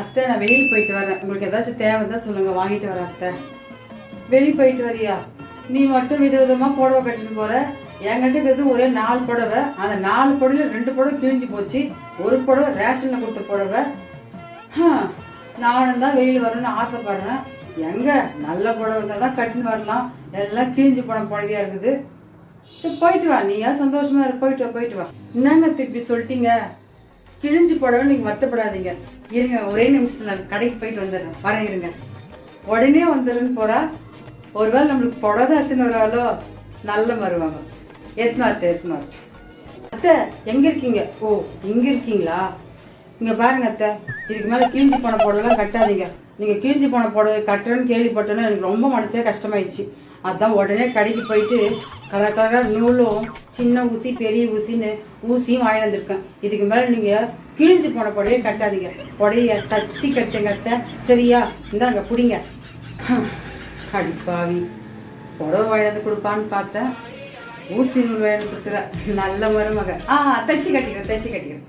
அத்தை நான் வெளியில் போயிட்டு வரேன். உங்களுக்கு ஏதாச்சும் தேவை இருந்தால் சொல்லுங்க. வாங்கிட்டு வரேன் அத்தை. வெளியே போயிட்டு வரியா? நீ மட்டும் விதவிதமாக புடவை கட்டிட்டு போற. என்கிட்ட இருக்கிறது ஒரே நாலு புடவை. அந்த நாலு புடவையில ரெண்டு புடவை கிழிஞ்சு போச்சு. ஒரு புடவை ரேஷனில் கொடுத்த புடவை. நானும் தான் வெளியில் வரணும்னு ஆசைப்படுறேன். எங்க? நல்ல புடவை இருந்தால் தான் கட்டின்னு வரலாம். எல்லாம் கிழிஞ்சு போன புடவையா இருக்குது. சரி போயிட்டு வா. நீயா சந்தோஷமா இரு. போயிட்டு வா போயிட்டு வா. என்னங்க திருப்பி சொல்லிட்டீங்க? கிழிஞ்சு போடவும் நீங்க வருத்தப்படாதீங்க. இருங்க ஒரே நிமிஷம் நான் கடைக்கு போயிட்டு வந்துடுறேன். வரேன் இருங்க. உடனே வந்துடுன்னு போறா ஒருவேளை நம்மளுக்கு புடவை எத்தனை வராலோ நல்ல வருவாங்க எத்தனை வரட்டும் அத்தை எங்க இருக்கீங்க? ஓ இங்க இருக்கீங்களா? இங்க பாருங்க அத்தை. இதுக்கு மேல கிழிஞ்சு போன புடவைலாம் கட்டாதீங்க. நீங்க கிழிஞ்சு போன புடவை கட்டுறேன்னு கேள்விப்பட்டோன்னா எனக்கு ரொம்ப மனசே கஷ்டமாயிடுச்சு. அதான் உடனே கடைக்கு போயிட்டு கலர் கலராக நூலும் சின்ன ஊசி பெரிய ஊசின்னு ஊசியும் வாங்கி வந்திருக்கேன். இதுக்கு மேலே நீங்கள் கிழிஞ்சு போன புடவையை கட்டாதீங்க. புடைய தச்சு கட்டுங்க அத்தை. சரியா? இந்தாங்க பிடிங்க. அடிப்பாவி. புடவை வாங்கி வந்து கொடுப்பான்னு பார்த்தேன். ஊசி நூல் வாங்கி கொடுத்துற நல்ல மருமக. ஆ தச்சு கட்டிக்கிறேன் தச்சு கட்டிக்கிறேன்